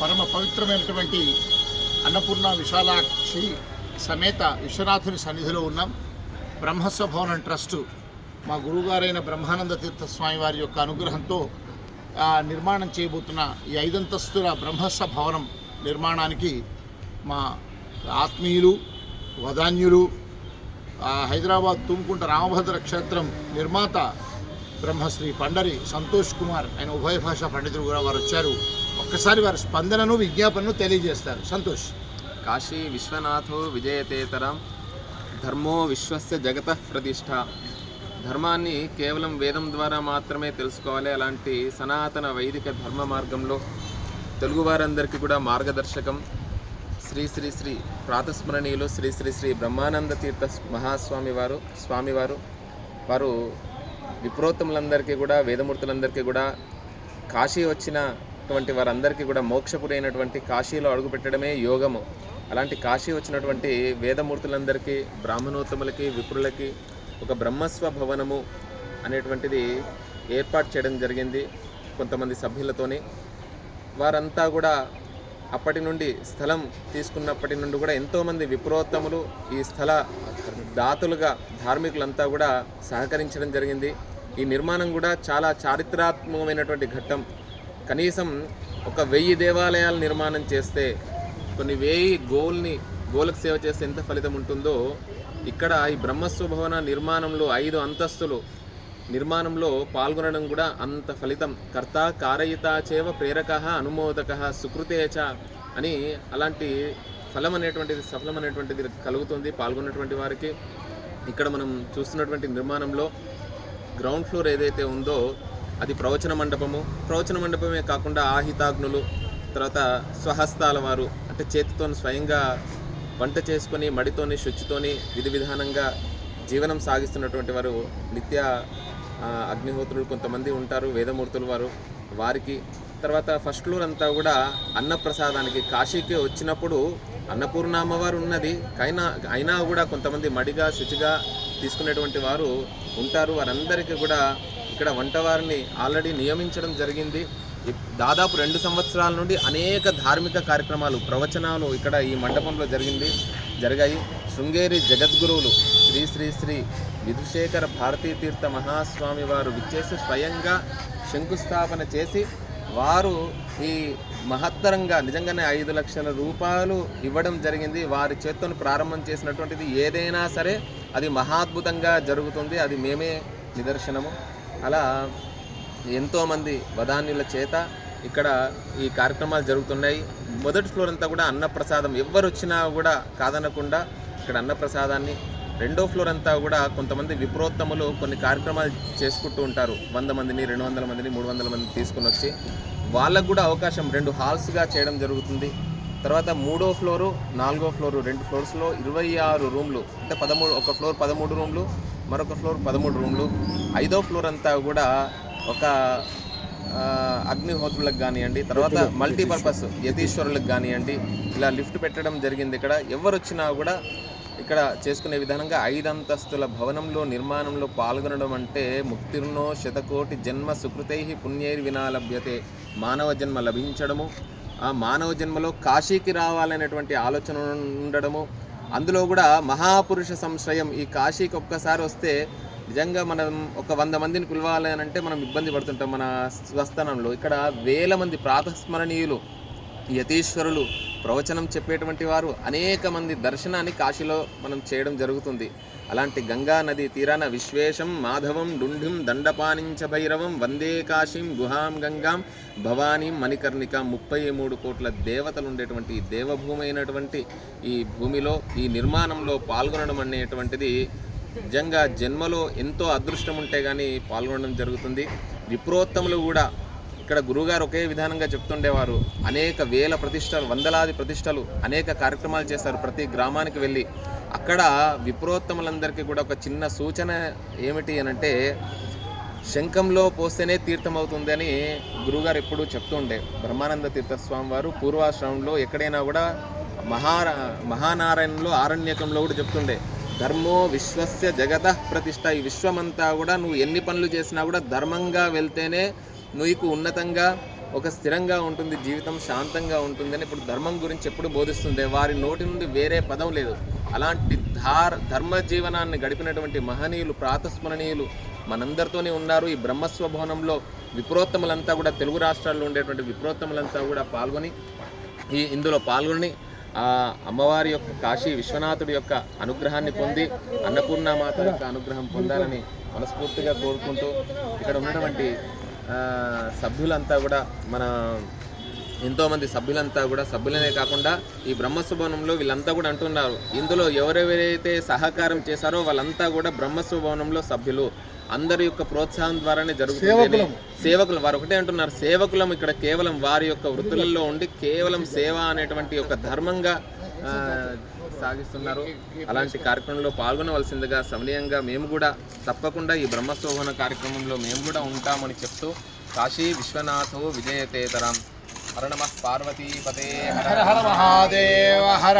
పరమ పవిత్రమైనటువంటి అన్నపూర్ణ విశాలాక్షి సమేత విశ్వనాథుని సన్నిధిలో ఉన్నాం. బ్రహ్మస్వభవనం ట్రస్టు మా గురువుగారైన బ్రహ్మానంద తీర్థ స్వామి వారి యొక్క అనుగ్రహంతో నిర్మాణం చేయబోతున్న ఈ ఐదంతస్తుల బ్రహ్మస్వ భవనం నిర్మాణానికి మా ఆత్మీయులు వదాన్యులు హైదరాబాద్ తుమ్కుంట రామభద్ర క్షేత్రం నిర్మాత బ్రహ్మశ్రీ పండరి సంతోష్ కుమార్ ఆయన ఉభయ భాషా పండితులు కూడా వారు వచ్చారు. ఒక్కసారి వారి స్పందనను విజ్ఞాపనను తెలియజేస్తారు. సంతోష్. కాశీ విశ్వనాథో విజయతేతరం ధర్మో విశ్వస్య జగత ప్రతిష్ట. ధర్మాన్ని కేవలం వేదం ద్వారా మాత్రమే తెలుసుకోవాలి. అలాంటి సనాతన వైదిక ధర్మ మార్గంలో తెలుగువారందరికీ కూడా మార్గదర్శకం. శ్రీ శ్రీ శ్రీ ప్రాతస్మరణీయులు శ్రీ శ్రీ శ్రీ బ్రహ్మానంద తీర్థ మహాస్వామి వారు స్వామివారు వారు విప్రోత్తములందరికీ కూడా వేదమూర్తులందరికీ కూడా కాశీ వచ్చిన వచ్చినటువంటి వారందరికీ కూడా మోక్షపురైనటువంటి కాశీలో అడుగుపెట్టడమే యోగము. అలాంటి కాశీ వచ్చినటువంటి వేదమూర్తులందరికీ బ్రాహ్మణోత్తములకి విప్రులకి ఒక బ్రహ్మస్వ భవనము అనేటువంటిది ఏర్పాటు చేయడం జరిగింది కొంతమంది సభ్యులతోని. వారంతా కూడా అప్పటి నుండి స్థలం తీసుకున్నప్పటి నుండి కూడా ఎంతోమంది విప్రోత్తములు ఈ స్థల దాతలుగా ధార్మికులంతా కూడా సహకరించడం జరిగింది. ఈ నిర్మాణం కూడా చాలా చారిత్రాత్మకమైనటువంటి ఘట్టం. కనీసం ఒక వెయ్యి దేవాలయాల నిర్మాణం చేస్తే కొన్ని వెయ్యి గోల్ని గోలకు సేవ చేస్తే ఎంత ఫలితం ఉంటుందో ఇక్కడ ఈ బ్రహ్మస్వ భవన నిర్మాణంలో ఐదు అంతస్తులు నిర్మాణంలో పాల్గొనడం కూడా అంత ఫలితం. కర్త కారయిత చేవ ప్రేరక అనుమోదక సుకృతే చ అని అలాంటి ఫలం అనేటువంటిది సఫలం అనేటువంటిది కలుగుతుంది పాల్గొన్నటువంటి వారికి. ఇక్కడ మనం చూస్తున్నటువంటి నిర్మాణంలో గ్రౌండ్ ఫ్లోర్ ఏదైతే ఉందో అది ప్రవచన మండపము. ప్రవచన మండపమే కాకుండా ఆహితాగ్నులు తర్వాత స్వహస్తాల వారు అంటే చేతితో స్వయంగా వంట చేసుకొని మడితోని శుచితోని విధి విధానంగా జీవనం సాగిస్తున్నటువంటి వారు నిత్య అగ్నిహోత్రులు కొంతమంది ఉంటారు వేదమూర్తులు వారు వారికి. తర్వాత ఫస్ట్ ఫ్లోర్ అంతా కూడా అన్నప్రసాదానికి. కాశీకి వచ్చినప్పుడు అన్నపూర్ణ అమ్మవారు ఉన్నది. అయినా అయినా కూడా కొంతమంది మడిగా శుచిగా తీసుకునేటువంటి వారు ఉంటారు. వారందరికీ కూడా ఇక్కడ వంటవారిని ఆల్రెడీ నియమించడం జరిగింది. దాదాపు రెండు సంవత్సరాల నుండి అనేక ధార్మిక కార్యక్రమాలు ప్రవచనాలు ఇక్కడ ఈ మండపంలో జరిగింది జరిగాయి. శృంగేరి జగద్గురువులు శ్రీ శ్రీ శ్రీ విధుశేఖర భారతీ తీర్థ మహాస్వామి వారు విచ్చేసి స్వయంగా శంకుస్థాపన చేసి వారు ఈ మహత్తరంగా నిజంగానే ఐదు లక్షల రూపాయలు ఇవ్వడం జరిగింది. వారి చేత్తను ప్రారంభం చేసినటువంటిది ఏదైనా సరే అది మహాద్భుతంగా జరుగుతుంది. అది మేమే నిదర్శనము. అలా ఎంతోమంది వదాన్యుల చేత ఇక్కడ ఈ కార్యక్రమాలు జరుగుతున్నాయి. మొదటి ఫ్లోర్ అంతా కూడా అన్నప్రసాదం. ఎవరు వచ్చినా కూడా కాదనకుండా ఇక్కడ అన్నప్రసాదాన్ని రెండో ఫ్లోర్ అంతా కూడా కొంతమంది విప్రోత్తములు కొన్ని కార్యక్రమాలు చేసుకుంటూ ఉంటారు. వంద మందిని రెండు వందల మందిని మూడు వందల మందిని తీసుకుని వచ్చి వాళ్ళకు కూడా అవకాశం రెండు హాల్స్గా చేయడం జరుగుతుంది. తర్వాత మూడో ఫ్లోరు నాలుగో ఫ్లోరు రెండు ఫ్లోర్స్లో ఇరవై ఆరు రూమ్లు. అంటే పదమూడు ఒక ఫ్లోర్ పదమూడు రూమ్లు మరొక ఫ్లోర్ పదమూడు రూమ్లు. ఐదో ఫ్లోర్ అంతా కూడా ఒక అగ్నిహోత్రులకు కానివ్వండి తర్వాత మల్టీపర్పస్ యతీశ్వరులకు కానివ్వండి ఇలా లిఫ్ట్ పెట్టడం జరిగింది ఇక్కడ. ఎవరు వచ్చినా కూడా ఇక్కడ చేసుకునే విధానంగా ఐదంతస్తుల భవనంలో నిర్మాణంలో పాల్గొనడం అంటే ముక్తిర్నో శతకోటి జన్మ సుకృతై పుణ్యైర్ వినా లభ్యతే మానవ జన్మ లభించడము. ఆ మానవ జన్మలో కాశీకి రావాలనేటువంటి ఆలోచన ఉండడము. అందులో కూడా మహాపురుష సంశ్రయం. ఈ కాశీకి ఒక్కసారి వస్తే నిజంగా మనం ఒక వంద మందిని పిలవాలి అని అంటే మనం ఇబ్బంది పడుతుంటాం మన స్వస్థానంలో. ఇక్కడ వేల మంది ప్రాతస్మరణీయులు యతీశ్వరులు ప్రవచనం చెప్పేటువంటి వారు అనేక మంది దర్శనాన్ని కాశీలో మనం చేయడం జరుగుతుంది. అలాంటి గంగా నది తీరాన విశ్వేశం మాధవం డుంఢిం దండపానించ భైరవం వందే కాశీం గుహాం గంగాం భవానీ మణికర్ణిక ముప్పై మూడు కోట్ల దేవతలు ఉండేటువంటి ఈ దేవభూమి అయినటువంటి ఈ భూమిలో ఈ నిర్మాణంలో పాల్గొనడం అనేటువంటిది నిజంగా జన్మలో ఎంతో అదృష్టం ఉంటే కానీ పాల్గొనడం జరుగుతుంది. విప్రోత్తములు కూడా ఇక్కడ గురువుగారు ఒకే విధానంగా చెప్తుండేవారు. అనేక వేల ప్రతిష్టలు వందలాది ప్రతిష్టలు అనేక కార్యక్రమాలు చేశారు ప్రతి గ్రామానికి వెళ్ళి. అక్కడ విప్రోత్తములందరికీ కూడా ఒక చిన్న సూచన ఏమిటి అని అంటే శంఖంలో పోస్తేనే తీర్థం అవుతుంది అని గురువుగారు ఎప్పుడూ చెప్తుండే. బ్రహ్మానంద తీర్థస్వామి వారు పూర్వాశ్రమంలో ఎక్కడైనా కూడా మహారా మహానారాయణంలో ఆరణ్యకంలో కూడా చెప్తుండే. ధర్మో విశ్వస్య జగత ప్రతిష్ట. ఈ విశ్వమంతా కూడా నువ్వు ఎన్ని పనులు చేసినా కూడా ధర్మంగా వెళ్తేనే నీకు ఉన్నతంగా ఒక స్థిరంగా ఉంటుంది జీవితం శాంతంగా ఉంటుందని ఇప్పుడు ధర్మం గురించి ఎప్పుడు బోధిస్తుంది వారి నోటి నుండి వేరే పదం లేదు. అలాంటి ధార్ ధర్మ జీవనాన్ని గడిపినటువంటి మహనీయులు ప్రాతస్మరణీయులు మనందరితోనే ఉన్నారు. ఈ బ్రహ్మస్వ భవనంలో విప్రోత్తములంతా కూడా తెలుగు రాష్ట్రాల్లో ఉండేటువంటి విప్రోత్తములంతా కూడా పాల్గొని ఈ ఇందులో పాల్గొని అమ్మవారి యొక్క కాశీ విశ్వనాథుడి యొక్క అనుగ్రహాన్ని పొంది అన్నపూర్ణమాత యొక్క అనుగ్రహం పొందాలని మనస్ఫూర్తిగా కోరుకుంటూ ఇక్కడ ఉన్నటువంటి సభ్యులంతా కూడా మన ఎంతోమంది సభ్యులంతా కూడా సభ్యులనే కాకుండా ఈ బ్రహ్మస్వభవనంలో వీళ్ళంతా కూడా అంటున్నారు. ఇందులో ఎవరెవరైతే సహకారం చేశారో వాళ్ళంతా కూడా బ్రహ్మస్వభవనంలో సభ్యులు. అందరి యొక్క ప్రోత్సాహం ద్వారానే జరుగుతుంది సేవకులు. వారు ఒకటే అంటున్నారు. సేవకులం ఇక్కడ కేవలం వారి యొక్క వృత్తులలో ఉండి కేవలం సేవ అనేటువంటి ఒక ధర్మంగా సాగిస్తున్నారు అలాంటి కార్యక్రమంలో పాల్గొనవలసిందిగా సమనీయంగా మేము కూడా తప్పకుండా ఈ బ్రహ్మశోభన కార్యక్రమంలో మేము కూడా ఉంటామని చెప్తూ కాశీ విశ్వనాథో విజయతేతరం. హర నమ పార్వతీపతే హర. హర హర మహాదేవ హర.